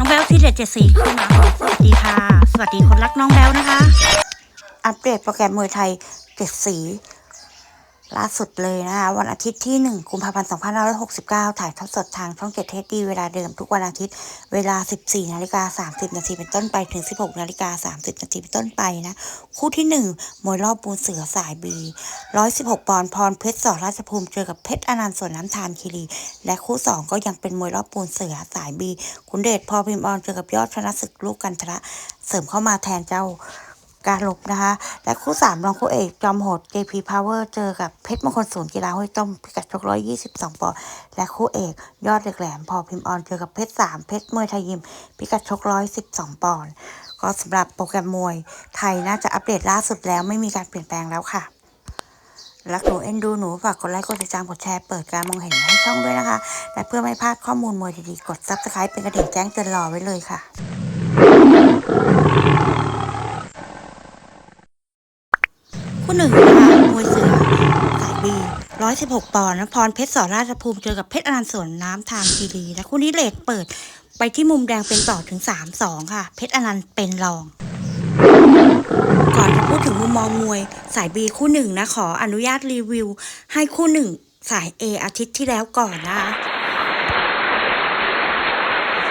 น้องแบลที่เด็ดเจ็ดสีขึ้นมาสวัสดีค่ะ สวัสดีคนรักน้องแบลนะคะ อัปเดตโปรแกรมมวยไทยเจ็ดสี ล่าสุดเลยนะคะวันอาทิตย์ที่ 1 กุมภาพันธ์ 2569 ถ่ายทอดสดทางช่องเจ็ดเทสดีเวลาเดิมทุกวันอาทิตย์ เวลา 14 นาฬิกา 30 นาทีเป็นต้นไปถึง 16 นาฬิกา 30 นาทีเป็นต้นไปนะ คู่ที่ 1 มวยรอบปูนเสือสายบี 116 ปอนด์พรเพชรสอราชภูมิเจอกับเพชรอนันต์สวนน้ำทานคีรี และคู่ 2 ก็ยังเป็นมวยรอบปูนเสือสายบี คุณเดชพอพิมพ์ออนเจอกับยอดชนะศึกลูกกันทะเสริมเข้ามาแทนเจ้า การลบนะคะ และคู่สามรองคู่เอก จอมโหด JP Power เจอกับเพชรมงคลศูนย์กีฬาห้วยต้มพิกัดชกร้อยยี่สิบสองปอนด์และคู่เอก ยอดเหล็กแหลม พอพิมพ์ออน เจอกับเพชรสามเพชรมวยไทยยิม พิกัดชกร้อยสิบสองปอนด์ก็สำหรับโปรแกรมมวย ไทยน่าจะอัปเดตล่าสุดแล้วไม่มีการเปลี่ยนแปลงแล้วค่ะรักหนูเอ็นดูหนูฝากกดไลค์กดติดตามกดแชร์เปิดการมองเห็นให้ช่องด้วยนะคะ และเพื่อไม่พลาดข้อมูลมวยดีๆกด subscribe เป็นกระดิ่งแจ้งเตือนรอไว้เลยค่ะ คู่หนึ่งนะคะมวยเสือสายบีร้อยสิบหกปอนด์นะพรเพชรสอราชภูมิเจอกับเพชรอนันต์สวนน้ำทางคีรีและคู่นี้เลทเปิด ไปที่มุมแดงเป็นต่อถึงสามสองค่ะ เพชรอนันต์เป็นรอง ก่อนจะพูดถึงมุมมองมวย สายบีคู่หนึ่งนะขออนุญาตรีวิว ให้คู่หนึ่งสายเออาทิตย์ที่แล้วก่อนนะคะ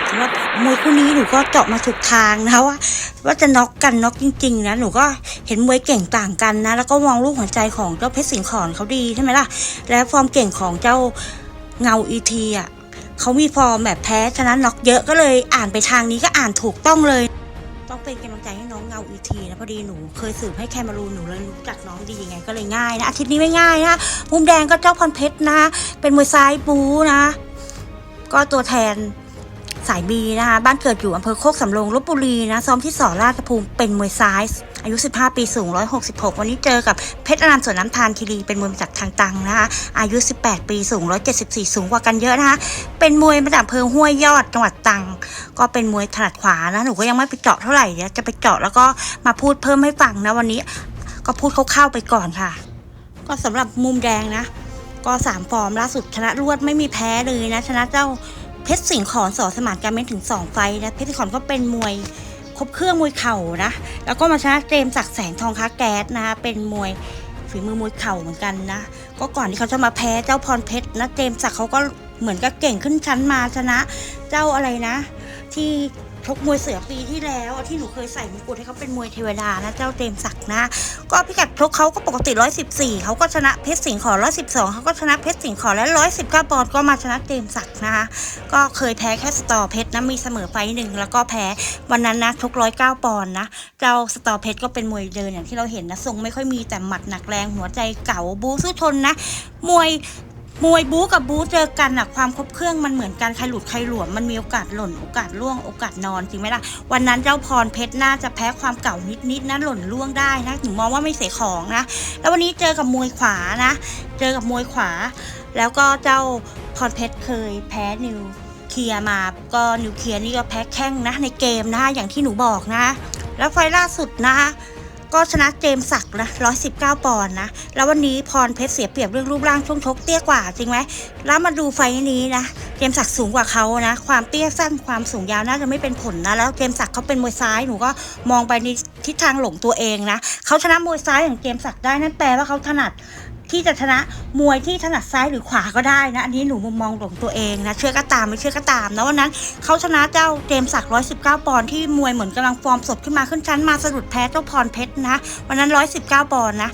สำหรับมวยคู่นี้หนูก็เจาะมาถูกทางนะว่าว่าจะน็อกกันน็อกจริง ๆ นะหนูก็เห็นมวยเก่งต่างกันนะ แล้วก็มองลูกหัวใจของเจ้าเพชรสิงห์ขอนเขาดีใช่ไหมล่ะ และฟอร์มเก่งของเจ้าเงาอีทีอะเขามีฟอร์มแบบแพ้ชนะน็อกเยอะก็เลยอ่านไปทางนี้ก็อ่านถูกต้องเลย ต้องเป็นกำลังใจให้น้องเงาอีทีนะพอดีหนูเคยสืบให้แคมารูนหนูเลยรู้จักน้องดียังไงก็เลยง่ายนะอาทิตย์นี้ไม่ง่ายนะมุมแดงก็เจ้าพรเพชรนะ เป็นมวยซ้ายบูนะ ก็ตัวแทน สายบีนะคะ บ้านเกิดอยู่อำเภอโคกสำโรงลบบุรีนะซ้อมที่สอราชภูมิเป็นมวยซ้าย อายุ 15 ปีสูง 166 วันนี้เจอกับเพชรอนันต์สวนน้ำทานคีรีเป็นมวยจากทางตังนะคะ อายุ 18 ปีสูง 174 สูงกว่ากันเยอะนะคะ เป็นมวยมาจากอำเภอห้วยยอดจังหวัดตัง ก็เป็นมวยถนัดขวานะ หนูก็ยังไม่ไปเจาะเท่าไหร่เดี๋ยวจะไปเจาะแล้วก็มาพูดเพิ่มให้ฟังนะวันนี้ก็พูดคร่าวๆไปก่อนค่ะ ก็สำหรับมุมแดงนะก็สามฟอร์มล่าสุดชนะรวดไม่มีแพ้เลยนะ ชนะเจ้า เพชรสิงห์ขอนสอสมานการเม้นถึง 2 ไฟนะเพชรสิงห์ขอนก็เป็นมวยครบเครื่องมวยเข่านะ แล้วก็มาชนะเจมส์ศักแสงทองค้าแก๊สนะคะเป็นมวยฝีมือมวยเข่าเหมือนกันนะ ก็ก่อนที่เขาจะมาแพ้เจ้าพรเพชรนะเจมส์ศักเขาก็เหมือนก็เก่งขึ้นชั้นมาชนะ เจ้าอะไรนะ ที่ กมวยเสือปีที่แล้วที่หนูเคยใส่มงกุฎให้เขาเป็นมวยเทวดานะเจ้าเจมส์ศักดิ์นะ ก็พิกัดชกเขาก็ปกติ 114เขาก็ชนะเพชรสิงห์ขอ112เขาก็ชนะเพชรสิงห์ขอและ 119ปอนด์ก็มาชนะเจมส์ศักดิ์นะคะก็เคยแพ้แค่สตอเพชรนะมีเสมอไฟหนึ่งแล้วก็แพ้วันนั้นนะชก109ปอนด์นะเจ้าสตอเพชรก็เป็นมวยเดินอย่างที่เราเห็นนะทรงไม่ค่อยมีแต่หมัดหนักแรงหัวใจเก่าบูสู้ทนนะมวย มวยบู๊กับบู๊เจอกันอะความครบเครื่องมันเหมือนกันใครหลุดใครหลวมมันมีโอกาสหล่นโอกาสล่วงโอกาสนอนจริงไหมล่ะวันนั้นเจ้าพรเพชรน่าจะแพ้ความเก่านิดๆนะหล่นล่วงได้นะหนูมองว่าไม่เสียของนะแล้ววันนี้เจอกับมวยขวานะ เจอกับมวยขวา แล้วก็เจ้าพรเพชรเคยแพ้นิวเคลียร์มาก็นิวเคลียร์นี่ก็แพ้แข้งนะในเกมนะอย่างที่หนูบอกนะ แล้วไฟล่าสุดนะ ก็ชนะเจมสักนะ119 ปอนด์นะ แล้ววันนี้พรเพชรเสียเปรียบเรื่องรูปร่างช่วงชกเตี้ยกว่าจริงไหม แล้วมาดูไฟนี้นะ เจมสักสูงกว่าเขานะ ความเตี้ยสั้นความสูงยาวน่าจะไม่เป็นผลนะ แล้วเจมสักเขาเป็นมวยซ้าย หนูก็มองไปในทิศทางหลงตัวเองนะ เขาชนะมวยซ้ายอย่างเจมสักได้นั่นแปลว่าเขาถนัด ที่จะชนะมวยที่ถนัดซ้ายหรือขวาก็ได้นะ อันนี้หนูมุมมองของตัวเองนะ เชื่อก็ตามไม่เชื่อก็ตามนะวันนั้นเขาชนะเจ้าเจมส์ศักดิ์119ปอนด์ที่มวยเหมือนกำลังฟอร์มสดขึ้นมาขึ้นชั้นมาสะดุดแพ้เจ้าพรเพชรนะ วันนั้น119ปอนด์นะ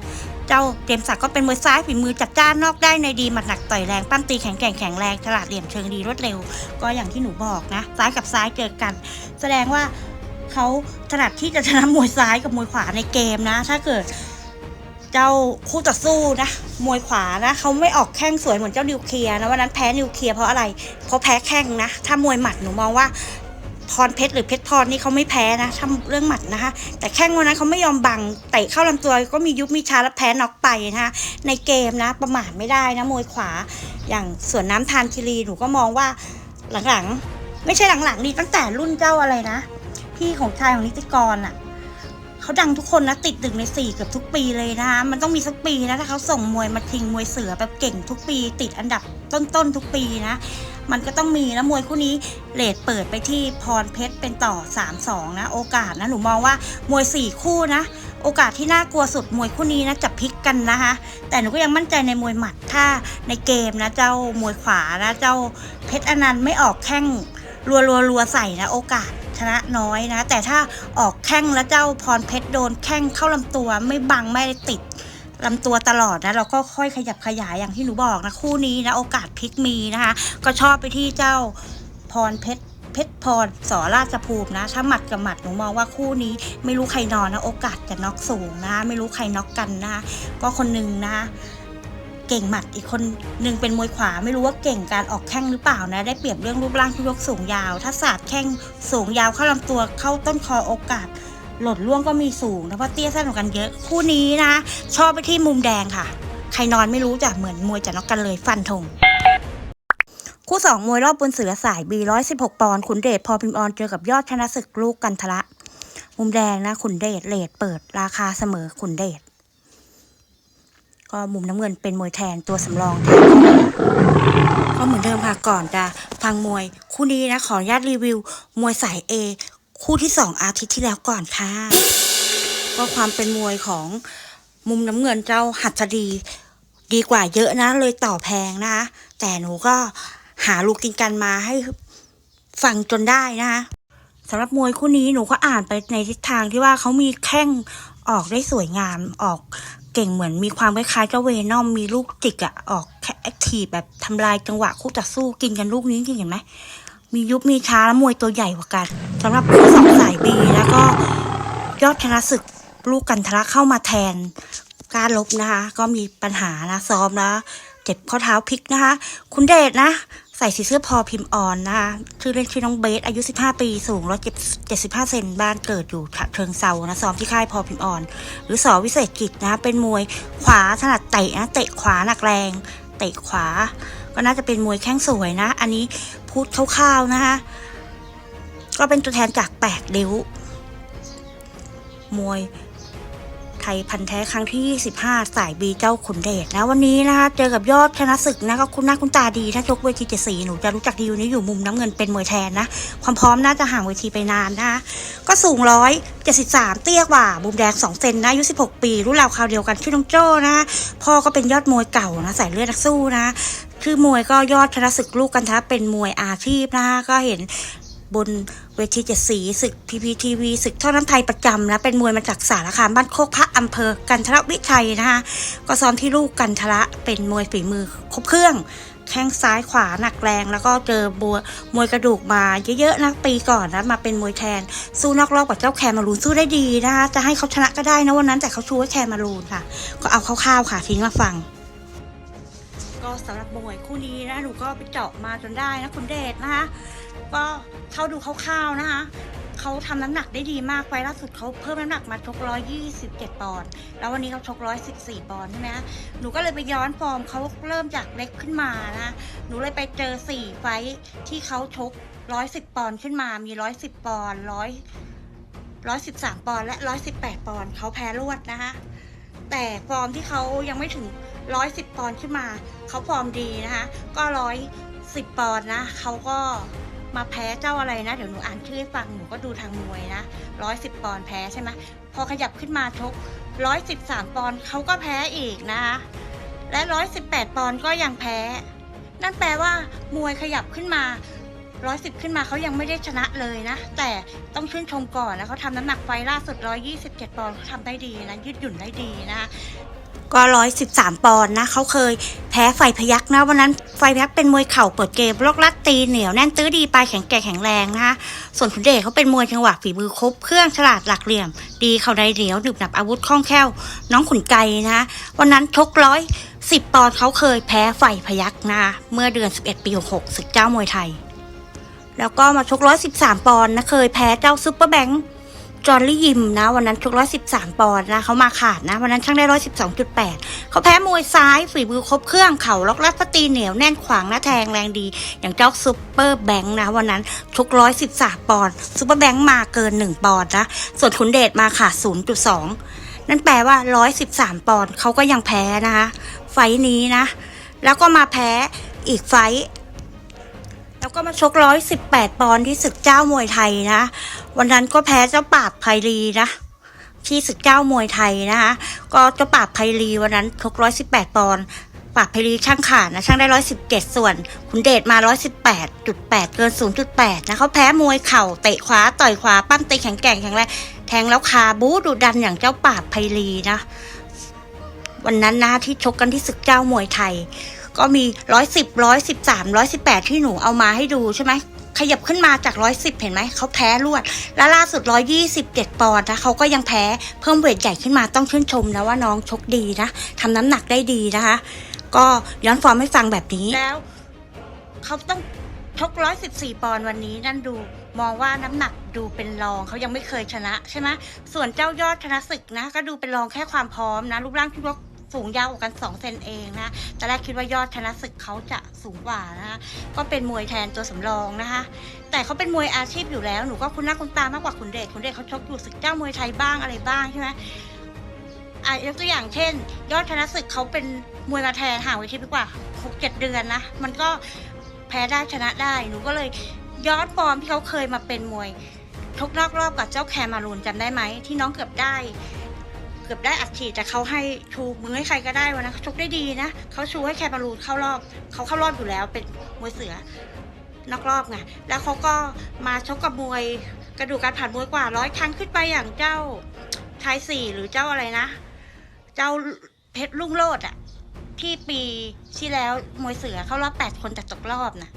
เจ้าเจมสักก็เป็นมวยซ้ายฝีมือจัดจ้านนอกได้ในดีหมัดหนักต่อยแรงปั้มตีแข็งแกร่งแข็งแรงฉลาดเหลี่ยมเชิงดีรวดเร็ว ก็อย่างที่หนูบอกนะ ซ้ายกับซ้ายเจอกัน แสดงว่าเขาถนัดที่จะชนะมวยซ้ายกับมวยขวาในเกมนะ ถ้าเกิด เจ้าคู่ต่อสู้นะมวยขวานะเขาไม่ออกแข้งสวยเหมือนเจ้านิวเคลียร์นะวันนั้นแพ้นิวเคลียร์เพราะอะไรเพราะแพ้แข้งนะ ถ้ามวยหมัดหนูมองว่าพรเพชรหรือเพชรพรนี่เขาไม่แพ้นะทำเรื่องหมัดนะคะ แต่แข้งวันนั้นเขาไม่ยอมบังเตะเข้าลำตัวก็มียุบมีชาแล้วแพ้น็อกไปนะคะในเกมนะ ประมาทไม่ได้นะมวยขวา อย่างสวนน้ำทานคิรีหนูก็มองว่าหลังๆ ไม่ใช่หลังๆดีตั้งแต่รุ่นเจ้าอะไรนะ พี่ของชายของนิติกรอะ เขาดังทุกคนนะติดหนึ่งในสี่เกือบทุกปีเลยนะคะมันต้องมีสักปีนะถ้าเขาส่งมวยมาทิ้งมวยเสือแบบเก่งทุกปี ติดอันดับต้นๆทุกปีนะมันก็ต้องมีนะมวยคู่นี้เลทเปิดไปที่พรเพชรเป็นต่อ 3-2 นะ โอกาสนะหนูมองว่ามวย 4 คู่นะ โอกาสที่น่ากลัวสุดมวยคู่นี้นะจะพลิกกันนะคะ แต่หนูก็ยังมั่นใจในมวยหมัดถ้าในเกมนะเจ้ามวยขวานะเจ้าเพชรอนันต์ไม่ออกแข้งรัวรัวรัวๆใส่นะโอกาส ชนะน้อยนะ แต่ถ้าออกแข้งแล้วเจ้าพรเพชรโดนแข้งเข้าลำตัวไม่บังไม่ได้ติดลำตัวตลอดนะเราก็ค่อยขยับขยายอย่างที่หนูบอกนะคู่นี้นะโอกาสพลิกมีนะคะ ก็ชอบไปที่เจ้าพรเพชรเพชรพรสอราชภูมินะถ้าหมัดกับหมัดหนูมองว่าคู่นี้ ไม่รู้ใครนอนนะโอกาสจะน็อกสูงนะ ไม่รู้ใครน็อกกันนะก็คนหนึ่งนะ เก่งหมัดอีกคนหนึ่งเป็นมวยขวาไม่รู้ว่าเก่งการออกแข้งหรือเปล่านะ ได้เปรียบเรื่องรูปร่างที่ยกสูงยาว ถ้าศาสตร์แข้งสูงยาวเข้าลำตัวเข้าต้นคอโอกาส หล่นล่วงก็มีสูงนะเพราะเตี้ยสั้นกว่ากันเยอะ คู่นี้นะ ชอบไปที่มุมแดงค่ะ ใครนอนไม่รู้จะเหมือนมวยจะน็อกกันเลยฟันธงคู่สองมวยรอบบนเสือสายบีร้อยสิบหกปอนด์ขุนเดชพอพิมออนเจอกับยอดชนะศึกลูกกันทละ มุมแดงนะขุนเดชเลทเปิดราคาเสมอขุนเดช ก็มุมน้ำเงินเป็นมวยแทนตัวสำรองแทนก็เหมือนเดิมค่ะก่อนจะฟังมวย คู่นี้นะขออนุญาตรีวิว มวยสาย A คู่ที่สองอาทิตย์ที่แล้วก่อนค่ะก็ความเป็นมวยของมุมน้ำเงินเจ้าหัตถดีดีกว่าเยอะนะ เลยต่อแพงนะคะแต่หนูก็หาลูกกินกันมาให้ฟังจนได้นะคะสำหรับมวยคู่นี้หนูก็อ่านไปในทิศทางที่ว่าเขามีแข้งออกได้สวยงามออก เก่งเหมือนมีความคล้ายๆเจ้าเวนอมมีลูกจิกอะออกแอคทีฟแบบทำลายจังหวะคู่ต่อสู้กินกันลูกนี้จริงเห็นไหมมียุบมีช้าและมวยตัวใหญ่กว่ากันสำหรับคู่สองสายบีแล้วก็ยอดชนะศึกลูกกันทะเข้ามาแทนการลบนะคะ ก็มีปัญหานะซ้อมนะเจ็บข้อเท้าพลิกนะคะ คุณเดชนะ ใส่สีเสื้อพอพิมพ์ออนนะคะชื่อเล่นชื่อน้องเบสอายุ 15 ปีสูง175 เซนบ้านเกิดอยู่ฉะเชิงเซานะซ้อมที่ค่ายพอพิมพ์ออน หรือสอวิเศษกิจนะเป็นมวยขวาถนัดเตะนะเตะขวาหนักแรง เตะขวา ก็น่าจะเป็นมวยแข้งสวยนะ อันนี้พูดคร่าวๆนะคะก็เป็นตัวแทนจากแปดริ้วมวย ไทยพันแท้ครั้งที่ 25 สายบีเจ้าขุนเดชนะวันนี้นะคะเจอกับยอดชนะศึกนะก็คุณหน้าคุณตาดี ถ้าชกเวทีเจ็ดสีหนูจะรู้จักดีอยู่นี้อยู่มุมน้ำเงินเป็นมวยแทนนะ ความพร้อมน่าจะห่างเวทีไปนานนะคะก็สูงร้อยเจ็ดสิบสามเตี้ยกว่ามุมแดงสองเซนนะอายุสิบหกปี รุ่นราวคราวเดียวกันชื่อน้องโจ้นะพ่อก็เป็นยอดมวยเก่านะสายเลือดนักสู้นะชื่อมวยก็ยอดชนะศึกลูกกันทะเป็นมวยอาชีพนะคะก็เห็น บนเวทีเจ็ดสีศึกพีพีทีวีศึกท่อน้ำไทยประจำนะเป็นมวยมาจากสารคามบ้านโคกพระอำเภอกันทรวิชัยนะคะก็ซ้อมที่ลูกกันทระเป็นมวยฝีมือครบเครื่องแข้งซ้ายขวาหนักแรง แล้วก็เจอบัวมวยกระดูกมาเยอะๆนะปีก่อนนะมาเป็นมวยแทน สู้นอกรอบกับเจ้าแคมารูนสู้ได้ดีนะคะจะให้เขาชนะก็ได้นะวันนั้นแต่เขาชูไว้แคมารูนค่ะ ก็เอาคร่าวๆค่ะทิ้งมาฟังก็สำหรับมวยคู่นี้นะหนูก็ไปเจาะมาจนได้นะคุณเดชนะคะ ก็เข้าดูคร่าวๆนะคะเขาทำน้ำหนักได้ดีมากไฟล์ล่าสุดเขาเพิ่มน้ำหนักมาชก127 ปอนด์แล้ววันนี้เขาชก114 ปอนด์ใช่ไหมคะหนูก็เลยไปย้อนฟอร์มเขาเริ่มจากเล็กขึ้นมานะหนูเลยไปเจอ 4 ไฟล์ที่เขาชก110 ปอนด์ขึ้นมามี 110 ปอนด์100 113 ปอนด์และ 118 ปอนด์เขาแพ้รวดนะคะแต่ฟอร์มที่เขายังไม่ถึง 110 ปอนด์ขึ้นมาเขาฟอร์มดีนะคะก็ 110 ปอนด์นะเขาก็ มาแพ้เจ้าอะไรนะ เดี๋ยวหนูอ่านชื่อให้ฟังหนูก็ดูทางมวยนะ110ปอนด์แพ้ใช่ไหมพอขยับขึ้นมาชก113ปอนด์เขาก็แพ้อีกนะคะและ118ปดปอนด์ก็ยังแพ้ นั่นแปลว่ามวยขยับขึ้นมา110ขึ้นมาเขายังไม่ได้ชนะเลยนะ แต่ต้องชื่นชมก่อนนะเขาทำน้ำหนักไฟล่าสุด127ปอนด์เขาทำได้ดีนะยืดหยุ่นได้ดีนะ ก็ร้อยสิบสามปอนด์นะเขาเคยแพ้ไฟพยักนะวันนั้นไฟพยักเป็นมวยเข่าเปิดเกมลอกลัดตีเหนียวแน่นตื้อดีปลายแข็งแกร่งแข็งแรงนะคะส่วนขุนเดชเขาเป็นมวยจังหวะฝีมือครบเครื่องฉลาดหลักเหลี่ยม ดีเข่าในเหนียวหนึบหนับอาวุธคล่องแคล่ว น้องขุนไกนะคะวันนั้นชกร้อยสิบปอนด์เขาเคยแพ้ไฟพยักนะเมื่อเดือน11ปี66ศึกเจ้ามวยไทย แล้วก็มาชกร้อยสิบสามปอนด์นะเคยแพ้เจ้าซุปเปอร์แบงค์ จอร์ลี่ยิมนะ วันนั้นชกร้อยสิบสามปอนด์นะเขามาขาดนะ วันนั้นช่างได้ร้อยสิบสองจุดแปดเขาแพ้มวยซ้ายฝีมือครบเครื่องเข่าล็อกลัดปตีเหนียวแน่นขวางหน้าแทงแรงดี อย่างเจ้าซุปเปอร์แบงค์นะ วันนั้นชกร้อยสิบสามปอนด์ซุปเปอร์แบงค์มาเกินหนึ่งปอนด์นะส่วนขุนเดชมาขาดศูนย์จุดสองนั่นแปลว่าร้อยสิบสามปอนด์เขาก็ยังแพ้นะคะไฟนี้นะ แล้วก็มาแพ้อีกไฟ ท์ก็มาชกร้อยสิบแปดปอนด์ที่ศึกเจ้ามวยไทยนะ วันนั้นก็แพ้เจ้าปราบไพรีนะที่ศึกเจ้ามวยไทยนะคะก็เจ้าปราบไพรีวันนั้นชกร้อยสิบแปดปอนด์ปาบไพรีช่างขาดนะช่างได้ร้อยสิบเจ็ดส่วนขุนเดชมาร้อยสิบแปดจุดแปดเกินศูนย์จุดแปดนะเขาแพ้มวยเข่าเตะขวาต่อยขวาปั้มตีแข็งแกร่งแข็งแรงแทงแล้วคาบูดุดันอย่างเจ้าปาบไพรีนะ วันนั้นนะที่ชกกันที่ศึกเจ้ามวยไทย ก็มีร้อยสิบร้อยสิบสามร้อยสิบแปดที่หนูเอามาให้ดูใช่ไหมขยับขึ้นมาจากร้อยสิบเห็นไหม เขาแพ้รวด และล่าสุดร้อยยี่สิบเจ็ดปอนด์นะเขาก็ยังแพ้ เพิ่มเวทใหญ่ขึ้นมาต้องชื่นชมนะว่าน้องชกดีนะทำน้ำหนักได้ดีนะคะ ก็ย้อนฟอร์มให้ฟังแบบนี้ แล้วเขาต้องชกร้อยสิบสี่ปอนด์วันนี้นั่นดู มองว่าน้ำหนักดูเป็นรองเขายังไม่เคยชนะใช่ไหมส่วนเจ้ายอดชนะศึกนะ ก็ดูเป็นรองแค่ความพร้อมนะรูปร่างที่ว่า สูงยาวกว่ากัน 2 เซนเองนะตอนแรกคิดว่ายอดชนะศึกเขาจะสูงกว่านะคะก็เป็นมวยแทนตัวสำรองนะคะ แต่เขาเป็นมวยอาชีพอยู่แล้วหนูก็คุ้นหน้าคุ้นตามากกว่าขุนเดชขุนเดชเขาชกอยู่ศึกเจ้ามวยไทยบ้างอะไรบ้างใช่ไหมอะยกตัวอย่างเช่น ยอดชนะศึกเขาเป็นมวยมาแทนห่างเวทีไปกว่าหกเจ็ดเดือนนะ มันก็แพ้ได้ชนะได้ หนูก็เลยย้อนฟอร์มที่เขาเคยมาเป็นมวยชกนอกรอบกับเจ้าแคมารูนจำได้ไหมที่น้องเกือบได้ เกือบได้อัดฉีดแต่เขาให้ชูมือให้ใครก็ได้วันะเขาชกได้ดีนะเขาชูให้แคมารูนเข้ารอบเขาเข้ารอบอยู่แล้วเป็นมวยเสือนอกรอบไงแล้วเขาก็มาชกกับมวยกระดูกการผ่านมวยกว่าร้อยครั้งขึ้นไปอย่างเจ้าชายสี่หรือเจ้าอะไรนะ เจ้าเพชรลุ่งโลดอะที่ปีที่แล้วมวยเสือเข้ารอบแปดคนแต่ตกรอบนะ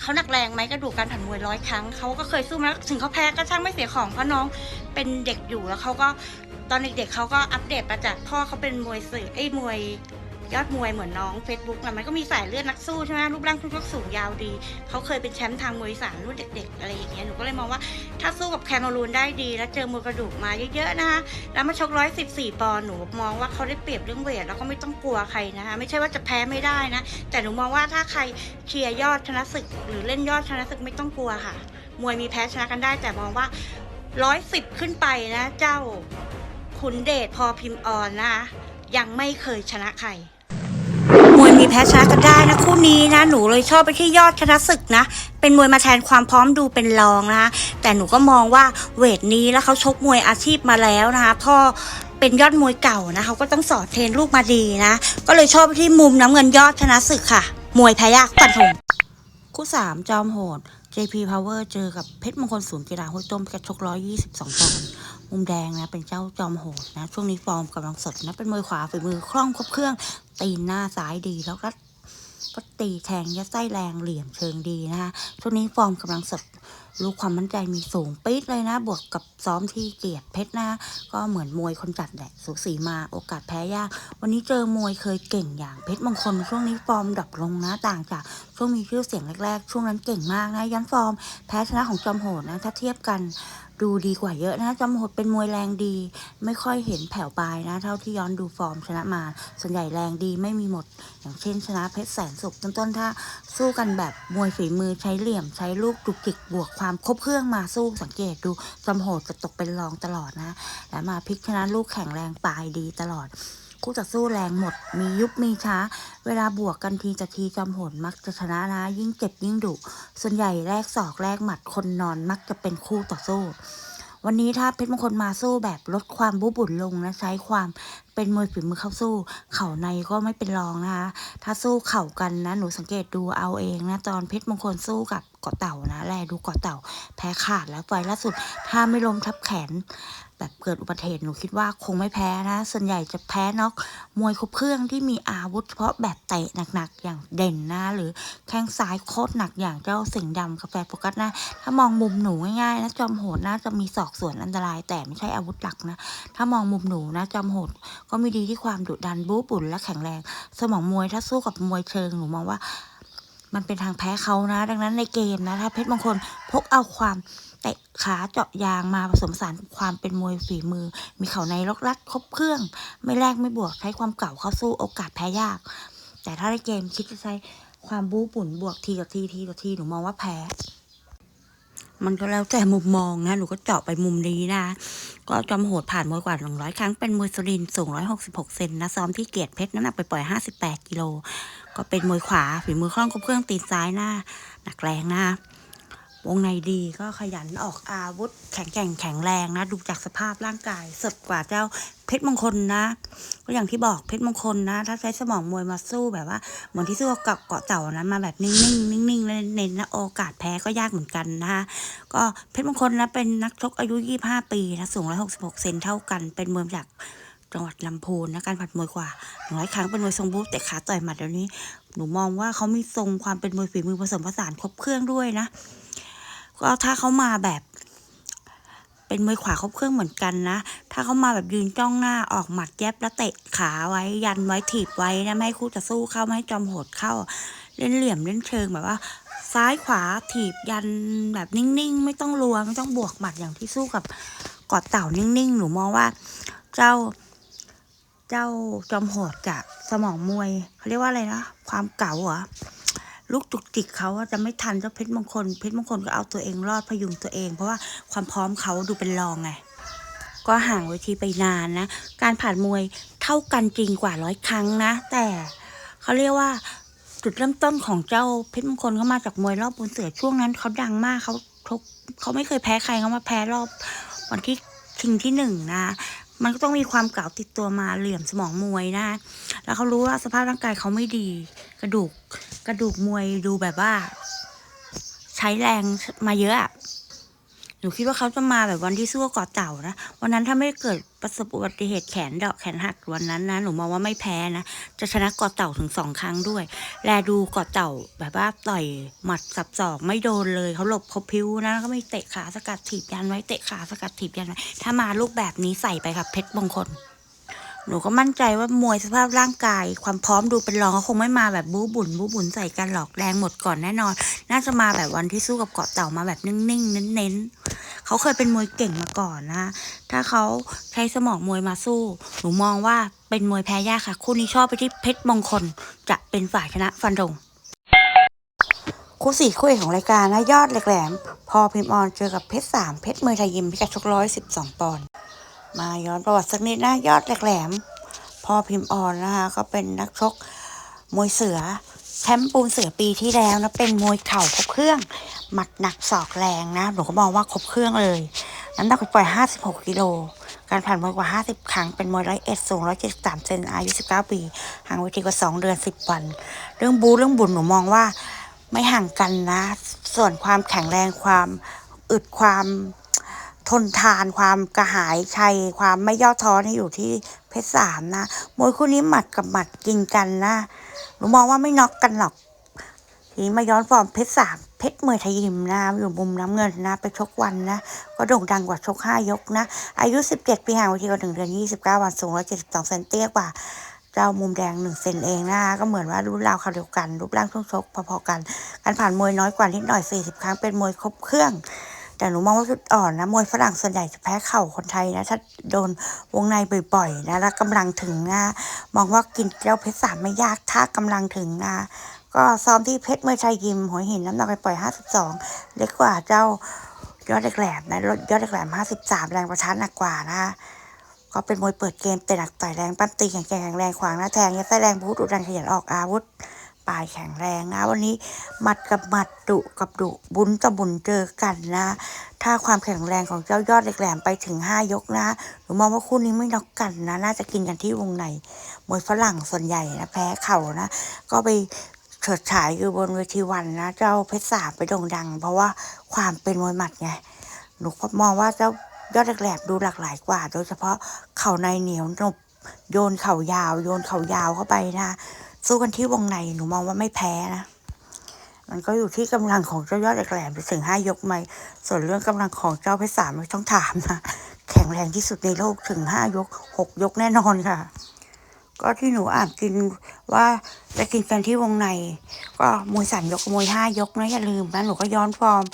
เขาหนักแรงไหมกระดูกการผ่านมวยร้อยครั้งเขาก็เคยสู้มาถึงเขาแพ้ก็ช่างไม่เสียของเพราะน้องเป็นเด็กอยู่แล้วเขาก็ ตอนเด็กๆเขาก็อัปเดตมาจากพ่อเขาเป็นมวยสื่อไอ้มวยยอดมวยเหมือนน้อง Facebook นะมันก็มีสายเลือดนักสู้ใช่ไหมรูปร่างทุกๆสูงยาวดี เขาเคยเป็นแชมป์ทางมวยสารรุ่นเด็ก ๆ อะไรอย่างเงี้ยหนูก็เลยมองว่าถ้าสู้กับแคมารูนได้ดี แล้วเจอมวยกระดูกมาเยอะๆนะคะแล้วมาชกร้อยสิบสี่ปอนด์หนูมองว่าเขาได้เปรียบเรื่องเวทแล้วก็ไม่ต้องกลัวใครนะคะไม่ใช่ว่าจะแพ้ไม่ได้นะ แต่หนูมองว่าถ้าใครเชียร์ยอดชนะศึก หรือเล่นยอดชนะศึกไม่ต้องกลัวค่ะ มวยมีแพ้ชนะกันได้ แต่มองว่าร้อยสิบขึ้นไปนะ เจ้า ขุนเดชพอพิมพ์ออนนะยังไม่เคยชนะใครมวยมีแพ้ชนะกันได้นะคู่นี้นะ หนูเลยชอบไปที่ยอดชนะศึกนะ เป็นมวยมาแทนความพร้อมดูเป็นรองนะคะแต่หนูก็มองว่าเวทนี้แล้วเขาชกมวยอาชีพมาแล้วนะคะพ่อเป็นยอดมวยเก่านะเขาก็ต้องสอนเทรนลูกมาดีนะ ก็เลยชอบไปที่มุมน้ำเงินยอดชนะศึกค่ะ มวยแพ้ยากปันถงคู่สามจอมโหด JP Power เจอกับเพชรมงคลศูนย์กีฬาห้วยต้มกระชกร้อยยี่สิบสองปอนด์ มุมแดงนะ เป็นเจ้าจอมโหดนะ ช่วงนี้ฟอร์มกำลังสดนะ เป็นมวยขวาฝีมือคล่องครบเครื่อง ตีนหน้าซ้ายดีแล้วก็ก็ตีแทงยัดไส้แรงเหลี่ยมเชิงดีนะคะช่วงนี้ฟอร์มกำลังสดลูกความมั่นใจมีสูงปี๊ดเลยนะ บวกกับซ้อมที่เกียรติเพชรนะ ก็เหมือนมวยคนจัดแหละสูสีมาโอกาสแพ้ยาก วันนี้เจอมวยเคยเก่งอย่างเพชรมงคลช่วงนี้ฟอร์มดรอปลงนะต่างจากช่วงมีชื่อเสียงแรกๆ ช่วงนั้นเก่งมากนะย้อนฟอร์มแพ้ชนะของจอมโหดนะ ถ้าเทียบกัน ดูดีกว่าเยอะนะจำโหดเป็นมวยแรงดี ไม่ค่อยเห็นแผ่วปลายนะ เท่าที่ย้อนดูฟอร์มชนะมา ส่วนใหญ่แรงดีไม่มีหมด อย่างเช่นชนะเพชรแสนสุขต้นๆถ้าสู้กันแบบมวยฝีมือใช้เหลี่ยมใช้ลูกจุกจิกบวกความครบเครื่องมาสู้สังเกตดูจำโหดจะตกเป็นรองตลอดนะ และมาพลิกชนะลูกแข็งแรงปลายดีตลอด คู่ต่อสู้แรงหมด มียุบมีช้า เวลาบวกกันทีจะทีจอมโหดมักจะชนะนะ ยิ่งเจ็บยิ่งดุส่วนใหญ่แลกศอกแลกหมัดคนนอนมักจะเป็นคู่ต่อสู้ วันนี้ถ้าเพชรมงคลมาสู้แบบลดความบุบุ่นลงนะใช้ความเป็นมวยฝีมือเข้าสู้ เข่าในก็ไม่เป็นรองนะคะถ้าสู้เข่ากันนะหนูสังเกตดูเอาเองนะตอนเพชรมงคลสู้กับเกาะเต่านะแลดูเกาะเต่าแพ้ขาดแล้วไฟล่าสุด ถ้าไม่ล้มทับแขน แบบเกิดอุบัติเหตุหนูคิดว่าคงไม่แพ้นะ ส่วนใหญ่จะแพ้น็อกมวยครบเครื่องที่มีอาวุธเฉพาะแบบเตะหนักๆ อย่างเด่นนะ หรือแข้งซ้ายโคตรหนักอย่างเจ้าสิงห์ดำกาแฟโฟกัสนะ ถ้ามองมุมหนูง่ายๆนะจอมโหดน่าจะมีศอกส่วนอันตราย แต่ไม่ใช่อาวุธหลักนะ ถ้ามองมุมหนูนะจอมโหดก็มีดีที่ความดุดันบู๊ปุ่นและแข็งแรง สมองมวยถ้าสู้กับมวยเชิงหนูมองว่า มันเป็นทางแพ้เขานะ ดังนั้นในเกมนะถ้าเพชรมงคลพกเอาความเตะขาเจาะยางมาผสมสานกับความเป็นมวยฝีมือ มีเข่าในล็อกลัดครบเครื่อง ไม่แลกไม่บวกใช้ความเก่าเข้าสู้โอกาสแพ้ยาก แต่ถ้าในเกมคิดจะใช้ความบู๊ปุ่นบวกทีต่อทีทีต่อทีหนูมองว่าแพ้มันก็แล้วแต่มุมมองนะ หนูก็เจาะไปมุมนี้นะ ก็จอมโหดผ่านมวยกว่า 100 ครั้ง เป็นมวยสุรินทร์สูง 166 เซนนะ ซ้อมที่เกียรติเพชร น้ำหนักไปปล่อย 58 กิโล ก็เป็นมวยขวาฝีมือคล่องครบเครื่องตีนซ้ายหน้า หนักแรงนะวงในดีก็ขยันออกอาวุธ แข็งแกร่งแข็งแรงนะ ดูจากสภาพร่างกาย สดกว่าเจ้าเพชรมงคลนะ ก็อย่างที่บอกเพชรมงคลนะ ถ้าใช้สมองมวยมาสู้แบบว่า เหมือนที่สู้กับเกาะเต่านั้นมาแบบนิ่งๆนิ่งๆแล้วเน้นนะโอกาสแพ้ก็ยากเหมือนกันนะคะก็เพชรมงคลนะเป็นนักชกอายุ 25 ปีนะสูง 166 เซนเท่ากันเป็นมวยจาก จังหวัดลำพูนนะการผัดมวยกว่า100ครั้งเป็นมวยทรงบู๊แต่ขาต่อยหมัดเดี๋ยวนี้ หนูมองว่าเขามีทรงความเป็นมวยฝีมือผสมผสานครบเครื่องด้วยนะก็ถ้าเขามาแบบ เป็นมวยขวาครบเครื่องเหมือนกันนะ ถ้าเขามาแบบยืนจ้องหน้าออกหมัดแยบแล้วเตะขาไว้ยันไว้ถีบไว้นะไม่ให้คู่จะสู้เข้าไม่ให้จอมโหดเข้า เล่นเหลี่ยมเล่นเชิงแบบว่าซ้ายขวาถีบยันแบบนิ่งๆ ไม่ต้องรัวไม่ต้องบวกหมัดอย่างที่สู้กับกอดเต่านิ่งๆ หนูมองว่า เจ้า เจ้าจอมโหดกับสมองมวยเขาเรียกว่าอะไรนะความเก่าเหรอลูกจุกจิกเขาจะไม่ทันเจ้าเพชรมงคลเพชรมงคลก็เอาตัวเองรอดพยุงตัวเอง เพราะว่าความพร้อมเขาดูเป็นรองไงก็ห่างเวทีไปนานนะ การผ่านมวยเท่ากันจริงกว่าร้อยครั้งนะ แต่เขาเรียกว่าจุดเริ่มต้นของเจ้าเพชรมงคลเขามาจากมวยรอบบนเสือช่วงนั้นเขาดังมากเขาเขาเขาไม่เคยแพ้ใครเขามาแพ้รอบวันที่ชิงที่หนึ่งนะ มันก็ต้องมีความเก่าติดตัวมาเหลี่ยมสมองมวยนะ แล้วเขารู้ว่าสภาพร่างกายเขาไม่ดี กระดูก กระดูกมวยดูแบบว่า ใช้แรงมาเยอะอะ หนูคิดว่าเขาจะมาแบบวันที่สู้กับเกาะเต่านะวันนั้นถ้าไม่เกิดประสบอุบัติเหตุแขนเดาะแขนหักวันนั้นนะหนูมองว่าไม่แพ้นะจะชนะกาะเต่าถึงสองครั้งด้วย แลดูกาะเต่าแบบว่าต่อยหมัดสับศอกไม่โดนเลยเขาหลบเขาพิ้วนะก็ไม่เตะขาสกัดถีบยันไว้เตะขาสกัดถีบยันไว้ถ้ามาลูกแบบนี้ใส่ไปครับเพชรมงคล หนูก็มั่นใจว่ามวยสภาพร่างกาย ความพร้อมดูเป็นรองเขาคงไม่มาแบบบู๊บุญบู๊บุญใส่กันหรอกแรงหมดก่อนแน่นอน น่าจะมาแบบวันที่สู้กับเกาะเต่ามาแบบนิ่งๆเน้นๆเขาเคยเป็นมวยเก่งมาก่อนนะ ถ้าเขาใช้สมองมวยมาสู้ หนูมองว่าเป็นมวยแพ้ยากค่ะ คู่นี้ชอบไปที่เพชรมงคลจะเป็นฝ่ายชนะฟันธงคู่สี่คู่เอกของรายการนะยอดเหล็กแหลม พอพิมออนเจอกับเพชรสามเพชรเมย์ไทยยิมพิกัดชกร้อยสิบสองปอนด์ มาย้อนประวัติสักนิดนะ ยอดแหลมพ่อพิมพ์อ่อนนะคะก็เป็นนักชกมวยเสือแชมป์ปูนเสือปีที่แล้วนะเป็นมวยเข่าครบเครื่อง หมัดหนักศอกแรงนะหนูก็มองว่าครบเครื่องเลย น้ำหนักปปล่อย 56 กิโล การผ่านมวยกว่า 50 ครั้ง เป็นมวยร้อยเอ็ดสูง173เซนอายุ 19 ปี ห่างเวทีกว่า 2 เดือน 10 วัน เรื่องบูเรื่องบุญหนูมองว่าไม่ห่างกันนะ ส่วนความแข็งแรงความอึดความ ทนทานความกระหายชัยความไม่ย่อท้อนี่อยู่ที่เพชรสามนะมวยคู่นี้หมัดกับหมัดกินกันนะหนูมองว่าไม่น็อกกันหรอกทีนี้มาย้อนฟอร์มเพชรสามเพชรเมย์ทยยิมนะอยู่มุมน้ำเงินนะ ไปชกวันนะ ก็โด่งดังกว่าชกห้ายกนะ อายุ 17 ปีห่างเวทีกว่าหนึ่งเดือน 29 วันสูง 172 เซนเตี้ยกว่าเจ้ามุมแดงหนึ่งเซนเองนะก็เหมือนว่ารุ่นราวคราเดียวกัน รูปร่างช่วงชกพอๆกัน การผ่านมวยน้อยกว่านิดหน่อย 40 ครั้งเป็นมวยครบเครื่อง แต่หนูมองว่าจุดอ่อนนะมวยฝรั่งส่วนใหญ่จะแพ้เข่าคนไทยนะถ้าโดนวงในบ่อยๆนะแล้วกำลังถึงนะมองว่ากินเจ้าเพชรสามไม่ยากถ้ากำลังถึงนะก็ซ้อมที่เพชรเมื่อชัยยิมหัวหินน้ำหนักไปปล่อย 52 เล็กกว่าเจ้ายอดเหลกแหลมนะยอดเหล็กแหลม53 แรงประชันหนักกว่านะคะก็เป็นมวยเปิดเกมแต่หนักต่อยแรงปั้นตีแข็งแกร่งแข็งแรงขวางหน้าแทงยัดไส้แรงพูดอุดันขยันออกอาวุธ ปลายแข็งแรงนะ วันนี้หมัดกับหมัดดุกับดุบุญกับบุญเจอกันนะ ถ้าความแข็งแรงของเจ้ายอดเหล็กแหลมไปถึงห้ายกนะหนูมองว่าคู่นี้ไม่น็อกกันนะ น่าจะกินกันที่วงในมวยฝรั่งส่วนใหญ่นะแพ้เข่านะ ก็ไปเฉิดฉายอยู่บนเวทีวันนะ เจ้าเพชรสามไปโด่งดัง เพราะว่าความเป็นมวยหมัดไงหนูมองว่าเจ้ายอดเหลกแหลมดูหลากหลายกว่า โดยเฉพาะเข่าในเหนียวหนบโยนเข่ายาว โยนเข่ายาวเข้าไปนะ สู้กันที่วงในหนูมองว่าไม่แพ้นะ มันก็อยู่ที่กำลังของเจ้ายอดเหล็กแหลมไปถึงห้ายกไหมส่วนเรื่องกำลังของเจ้าเพชรสามไม่ต้องถามนะ แข็งแรงที่สุดในโลกถึงห้ายกหกยกแน่นอนค่ะ ก็ที่หนูอ่านกินว่าจะกินกันที่วงใน ก็มวยสามยกกับมวยห้ายกนะอย่าลืมนะหนูก็ย้อนฟอร์ม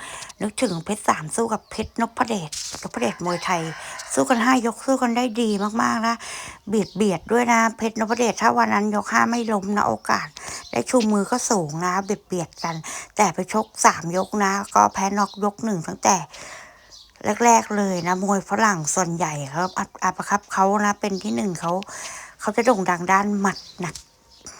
นึกถึงเพชรสามสู้กับเพชรนพเดชกับพระเดชมวยไทย สู้กันห้ายกสู้กันได้ดีมากๆนะเบียดเบียดด้วยนะเพชรนพเดชถ้าวันนั้นยกห้าไม่ล้มนะโอกาส ได้ชูมือก็สูงนะเบียดเบียดกัน แต่ไปชกสามยกนะ ก็แพ้นอกยกหนึ่งตั้งแต่แรก ๆ เลยนะมวยฝรั่งส่วนใหญ่ครับอัอาประครับเขานะเป็นที่หนึ่งเขา เขาจะโด่งดังด้านหมัดหนัก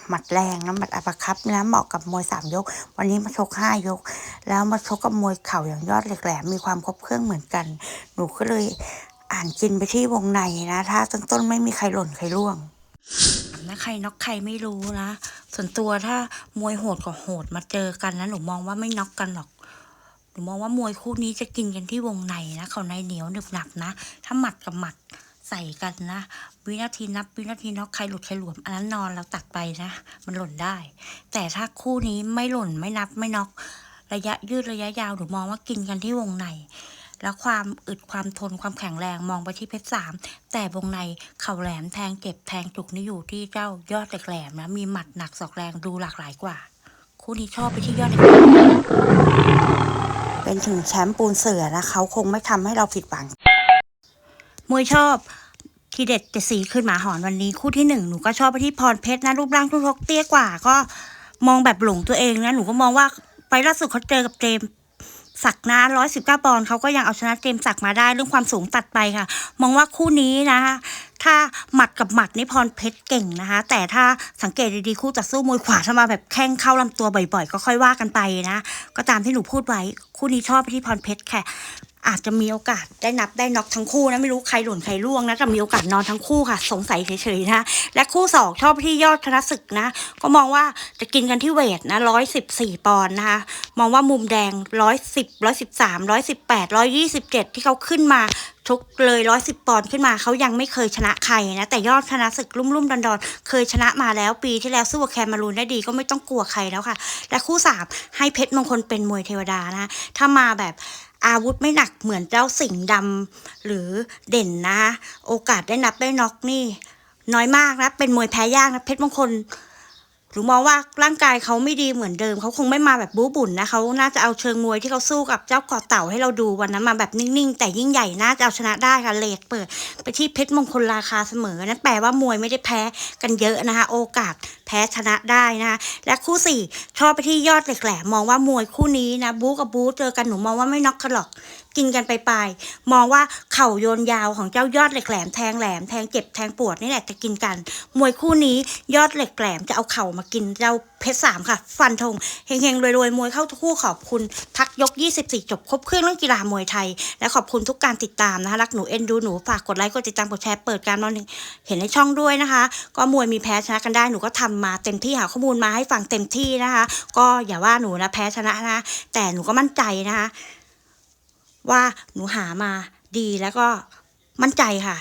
หมัดแรงนะหมัดอัปคับนะเหมาะกับมวยสามยก วันนี้มาชกห้ายก แล้วมาชกกับมวยเข่าอย่างยอดเหล็กแหลมมีความครบเครื่องเหมือนกัน หนูก็เลยอ่านกินไปที่วงในนะถ้าต้นต้นไม่มีใครหล่นใครร่วงนะใครน็อกใครไม่รู้นะ ส่วนตัวถ้ามวยโหดกับโหดมาเจอกันนะหนูมองว่าไม่น็อกกันหรอกหนูมองว่ามวยคู่นี้จะกินกันที่วงในนะเขาในเหนียวหนึบหนับนะ ถ้าหมัดกับหมัดใส่กันนะ วินาทีนับวินาทีน็อกใครหลุดใครหลวม อันนั้นนอนแล้วตักไปนะ มันหล่นได้ แต่ถ้าคู่นี้ไม่หล่นไม่นับไม่น็อกระยะยืดระยะยาวหนูมองว่ากินกันที่วงใน แล้วความอึดความทนความแข็งแรงมองไปที่เพชรสามแต่วงในเข่าแหลมแทงเจ็บแทงจุกนี่อยู่ที่เจ้ายอดเหล็กแหลมนะมีหมัดหนักศอกแรงดูหลากหลายกว่า คู่นี้ชอบไปที่ยอดเหล็กแหลมเป็นถึงแชมป์ปูนเสือนะเขาคงไม่ทำให้เราผิดหวังมวยชอบ ทีเด็ดเจ็ดสีขึ้นหมาหอนวันนี้คู่ที่หนึ่งหนูก็ชอบไปที่พรเพชรนะรูปร่างทุกทกเตี้ยกว่า ก็มองแบบหลงตัวเองนะหนูก็มองว่าไปล่าสุดเขาเจอกับเจมสักนะร้อยสิบเก้าปอนด์เขาก็ยังเอาชนะเจมสักมาได้เรื่องความสูงตัดไปค่ะ มองว่าคู่นี้นะคะถ้าหมัดกับหมัดนี่พรเพชรเก่งนะคะ แต่ถ้าสังเกตดีๆคู่ต่อสู้มวยขวาถ้ามาแบบแข้งเข้าลำตัวบ่อยๆ ก็ค่อยว่ากันไปนะ ก็ตามที่หนูพูดไว้ คู่นี้ชอบที่พรเพชรค่ะ อาจจะมีโอกาสได้นับได้น็อกทั้งคู่นะไม่รู้ใครหล่นใครร่วงนะแต่มีโอกาสนอนทั้งคู่ค่ะ สงสัยเฉยๆนะและคู่สองชอบที่ยอดชนะศึกนะ ก็มองว่าจะกินกันที่เวทนะร้อยสิบสี่ปอนด์นะคะมองว่ามุมแดงร้อยสิบร้อยสิบสามร้อยสิบแปดร้อยยี่สิบเจ็ดที่เขาขึ้นมาชกเลยร้อยสิบปอนด์ขึ้นมาเขายังไม่เคยชนะใครนะแต่ยอดชนะศึกลุ่มๆดอนๆเคยชนะมาแล้วปีที่แล้วสู้กับแคมารูนได้ดีก็ไม่ต้องกลัวใครแล้วค่ะ และคู่สามให้เพชรมงคลเป็นมวยเทวดานะถ้ามาแบบ อาวุธไม่หนักเหมือนเจ้าสิงห์ดำหรือเด่นนะโอกาสได้นับได้น็อกนี่ น้อยมากนะ เป็นมวยแพ้ยากนะเพชรมงคล หรือมองว่าร่างกายเขาไม่ดีเหมือนเดิมเขาคงไม่มาแบบบู๊บุ่นนะเขาน่าจะเอาเชิงมวยที่เขาสู้กับเจ้ากาะเต่าให้เราดูวันนั้นมาแบบนิ่งๆ แต่ยิ่งใหญ่น่าจะเอาชนะได้ค่ะเลดเปิด ไปที่เพชรมงคลราคาเสมอนั่นแปลว่ามวยไม่ได้แพ้กันเยอะนะคะ โอกาสแพ้ชนะได้นะคะและคู่สี่ชอบไปที่ยอดเหล็กแหลมมองว่ามวยคู่นี้นะบู๊กับบู๊เจอกันหนูมองว่าไม่น็อกกันหรอกกินกันไปไปมองว่าเข่าโยนยาวของเจ้ายอดเหล็กแหลมแทงแหลมแทงเจ็บแทงปวดนี่แหละจะกินกัน มวยคู่นี้ยอดเหล็กแหลมจะเอาเข่ามากินเจ้าเพชรสามค่ะ ฟันธงเฮงๆรวยๆ มวยเข้าทุกคู่ขอบคุณพักยก 24 จบครบเครื่องเรื่องกีฬามวยไทย และขอบคุณทุกการติดตามนะคะ รักหนูเอ็นดูหนูฝากกดไลค์กดติดตามกดแชร์เปิดการมอนเห็นในช่องด้วยนะคะ ก็มวยมีแพ้ชนะกันได้หนูก็ทำมาเต็มที่หาข้อมูลมาให้ฟังเต็มที่นะคะ ก็อย่าว่าหนูนะแพ้ชนะนะแต่หนูก็มั่นใจนะคะ ว่าหนูหามาดีแล้วก็มั่นใจค่ะ